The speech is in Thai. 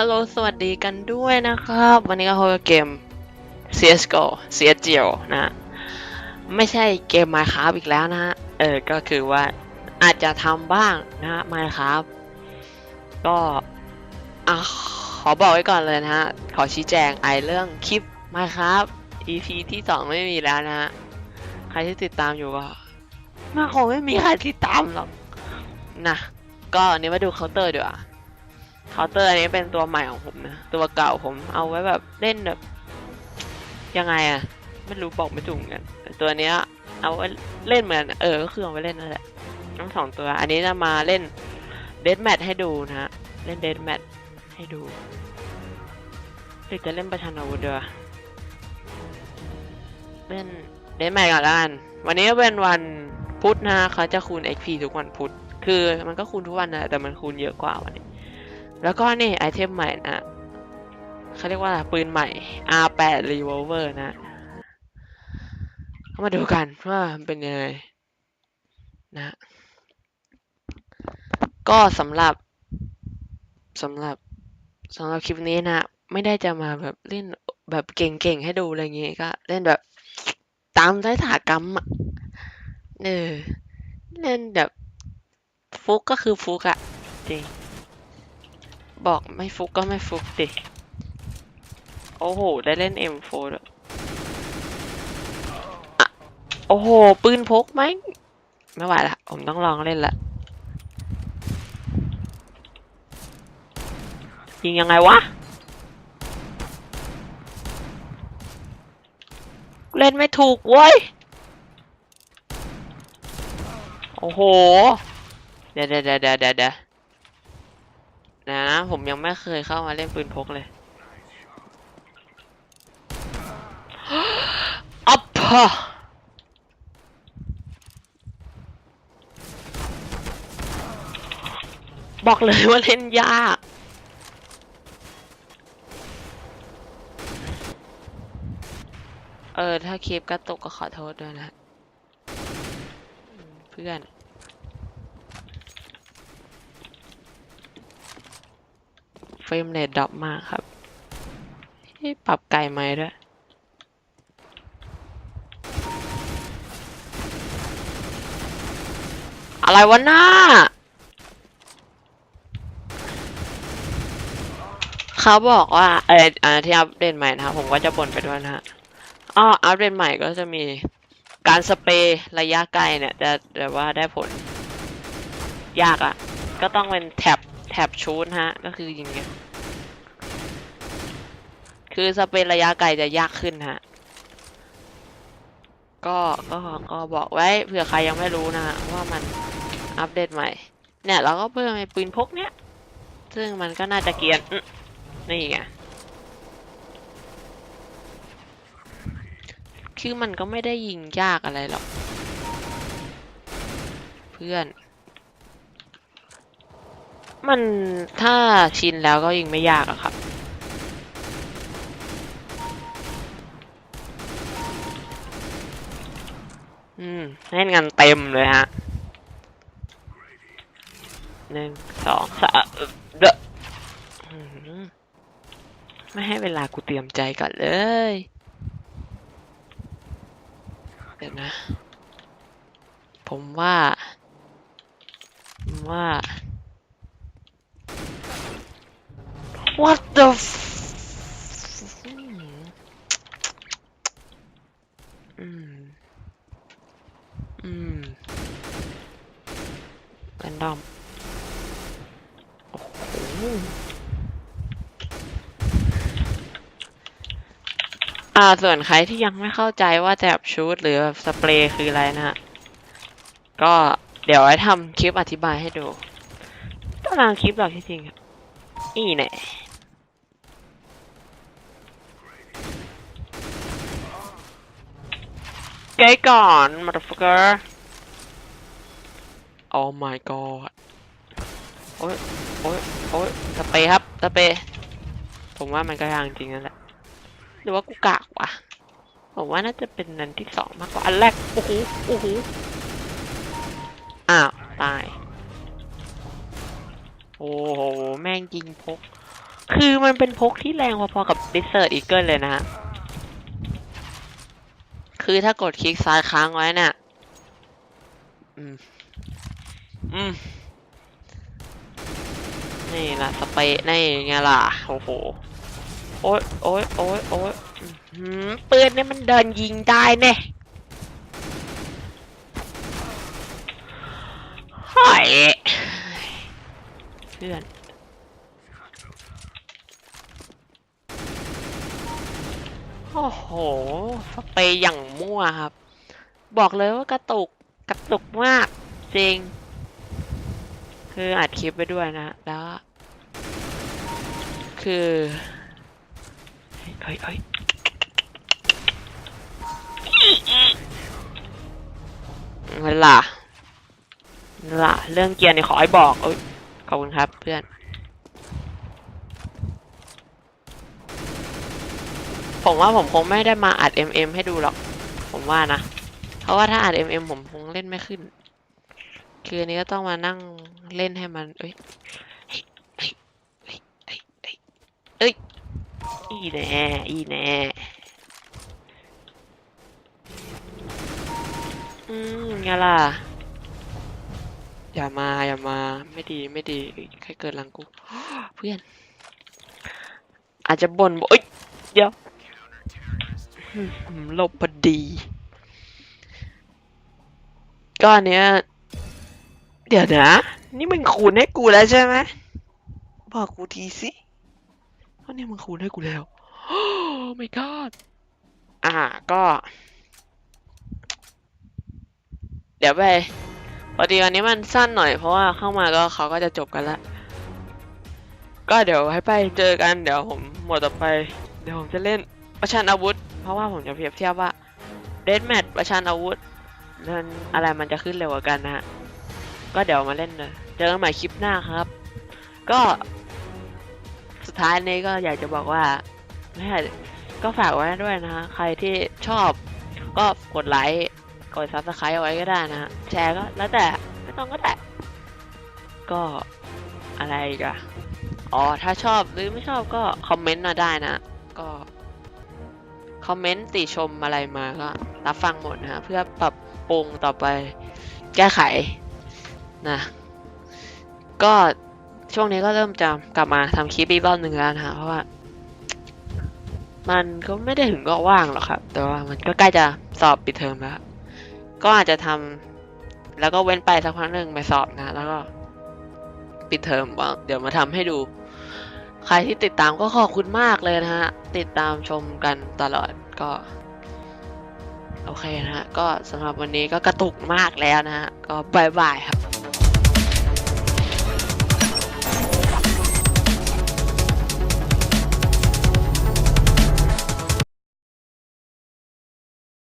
ฮัลโหลสวัสดีกันด้วยนะครับ วันนี้ก็พบกับเกม CSGO CSGO นะ ไม่ใช่เกม Minecraft อีกแล้วนะฮะ เออ ก็คือว่าอาจจะทำบ้างนะฮะ Minecraft ก็อะขอบอกไว้ก่อนเลยนะฮะ ขอชี้แจงไอเรื่องคลิป Minecraft EP ที่ 2 ไม่มีแล้วนะฮะ ใครที่ติดตามอยู่ก็น่าคงไม่มีใครติดตามหรอกนะ ก็อันนี้มาดูเคาน์เตอร์ดีกว่า เคาน์เตอร์อันนี้เป็นตัวใหม่ของผมนะ ตัวเก่าผมเอาไว้แบบเล่นแบบ ยังไงอะไม่รู้บอกไม่ถูกกันตัวเนี้ย เอาไว้เล่นเหมือน เออ ก็คือเอาไว้เล่นนั่นแหละทั้งสองตัว อันนี้จะมาเล่นเด a แมทให้ดูนะ เล่นเด a แมทให้ดูหรือจะเล่นประชันอาวุธเดือเล่นเด a แมทก่อนละกันวันนี้เป็นวันพุธนะฮะเขาจะคูณ XP ทุกวันพุธคือมันก็คูณทุกวันนะแต่มันคูณเยอะกว่าวันนี้ แล้วก็นี่ไอเทมใหม่นะเขาเรียกว่าปืนใหม่ R8 Revolver นะเข้ามาดูกันว่ามันเป็นยังไงนะ ก็สำหรับสำหรับสำหรับคลิปนี้นะ ไม่ได้จะมาแบบเล่นแบบเก่งๆให้ดูอะไรเงี้ยก็ เล่นแบบตามท้ถากรรมอะเออเล่นแบบฟุกก็คือฟุกอะจริง บอกไม่ฟุกก็ไม่ฟุกดิ โอ้โห ได้เล่น M4 ด้วยอะโอ้โห ปืนพกไหมไม่ไหวละ ผมต้องลองเล่นละ ยิงยังไงวะ เล่นไม่ถูกเว้ย โอ้โห เดี๋ยวเดี๋ยวเดี๋ยวเดี๋ยว เดี๋ยนะผมยังไม่เคยเข้ามาเล่นปืนพกเลยอัพพะบอกเลยว่าเล่นยากเออ ถ้าคลิปกระตุกก็ขอโทษด้วยนะ เพื่อน เฟรมเรทดรอปมากครับ ที่ปรับไกลไหมด้วยอะไรวะหน้า เขาบอกว่า เอออันที่อัปเดตใหม่นะครับ ผมก็จะบ่นไปด้วยนะฮะอ้ออัปเดตใหม่ก็จะมีการสเปรย์ระยะไกลเนี่ยจะแบบว่าได้ผล ยากอะ่ะ ก็ต้องเป็นแท็บ ท็บชูดฮะ ก็คือยิงเงี้ยคือสเปรย์ระยะไกลจะยากขึ้นฮะ ก็ก็ก็บอกไว้เผื่อใครยังไม่รู้นะฮะว่ามันอัปเดตใหม่ เนี่ยเราก็เพิ่มไอ้ปืนพกเนี้ยซึ่งมันก็น่าจะเกียนนี่ไงคือมันก็ไม่ได้ยิงยากอะไรหรอก เพื่อน มันถ้าชินแล้วก็ยิงไม่ยากอะครับ อืมเล่นกันเต็มเลยฮะหนึ่งสองสามเดอะอื้อหือไม่ให้เวลากูเตรียมใจก่อนเลย เดี๋ยวนะ ผมว่า ผมว่า what the f อืม อืมแรนดอมโอ้โหอ่า ส่วนใครที่ยังไม่เข้าใจว่าแถบชูดหรือแบบสเปรย์คืออะไรนะฮะ ก็เดี๋ยวไว้ทำคลิปอธิบายให้ดูต้องทำคลิปหรอกจริงอะอีแน่ เก๋ก่อน motherfucker oh my god โอ้ยโอ้ยโอ้ยสเปครับสเปผมว่ามันก็ยางจริงนั่นแหละ หรือว่ากูกากวะผมว่าน่าจะเป็นนันที่สองมากกว่า อันแรก โอ้โห โอ้โห อ้าว ตาย โอ้โห แม่งยิงพก คือมันเป็นพกที่แรงพอๆกับ Desert Eagle เลยนะฮะ คือถ้ากดคลิกซ้ายค้างไว้เนี่ย อืม อืม นี่ละสเปรย์นี่ไงล่ะ โอ้โห โอ๊ยโอ๊ยโอ๊ยโอ๊ยหือปืนเนี่ยมันเดินยิงได้เนี่ยเฮ้ยเพื่อน โอ้โหสเปย์อย่างมั่วครับ บอกเลยว่ากระตุกกระตุกมากจริง คืออัดคลิปไปด้วยนะ แล้ว คือเฮ้ยเฮ้ยเวลาเวลาเรื่องเกียร์นี่ขอให้บอกเอ้ยขอบคุณครับเพื่อน ผมว่าผมคงไม่ได้มาอัด MM ให้ดูหรอก ผมว่านะ เพราะว่าถ้าอัด MM ผมคงเล่นไม่ขึ้น คืออันนี้ก็ต้องมานั่งเล่นให้มัน เอ้ยเอ้ย อีแน่ อีแน่อืมไงล่ะ อย่ามาอย่ามาไม่ดีไม่ดีใครเกิดหลังกู เพื่อน อาจจะบ่นบอกเอ้ย เดี๋ยว ลบพอดี ก็อันเนี้ย เดี๋ยวนะ นี่มึงคูณให้กูแล้วใช่ไหมบอกกูทีสิว่าเนี่ยมึงคูณให้กูแล้ว โอ้ my god อ่าก็ เดี๋ยวไปพอดีวันนี้มันสั้นหน่อยเพราะว่าเข้ามาก็เขาก็จะจบกันละก็เดี๋ยวให้ไปเจอกันเดี๋ยวผมหมดต่อไป เดี๋ยวผมจะเล่นประชันอาวุธ เพราะว่าผมจะเปรียบเทียบว่าเดนแมทประชันอาวุธมันอะไรมันจะขึ้นเร็วกว่ากันนะฮะ ก็เดี๋ยวมาเล่นเลยเจอกันใหม่คลิปหน้าครับ ก็สุดท้ายนี้ก็อยากจะบอกว่าไม่ก็ฝากไว้ด้วยนะฮะ ใครที่ชอบก็กดไลค์กดซับสไครต์เอาไว้ก็ได้นะฮะ แชร์ก็แล้วแต่ไม่ต้องก็ได้ ก็อะไรอีกันอ๋อ ถ้าชอบหรือไม่ชอบก็คอมเมนต์มาได้นะ ก็ คอมเมนต์ติชมอะไรมาก็รับฟังหมดนะฮะเพื่อปรับปรุงต่อไปแก้ไขนะก็ช่วงนี้ก็เริ่มจะกลับมาทำคลิปอีกรอบหนึ่งแล้วนะฮะเพราะว่า มันก็ไม่ได้ถึงก็ว่างหรอกครับ แต่ว่ามันก็ใกล้จะสอบปิดเทอมแล้ว ก็อาจจะทำแล้วก็เว้นไปสักพักหนึ่งไปสอบนะ แล้วก็ปิดเทอมว่าเดี๋ยวมาทำให้ดู ใครที่ติดตามก็ขอบคุณมากเลยนะฮะ ติดตามชมกันตลอดก็ โอเคนะฮะ ก็สำหรับวันนี้ก็กระตุกมากแล้วนะฮะ ก็บายบายครับ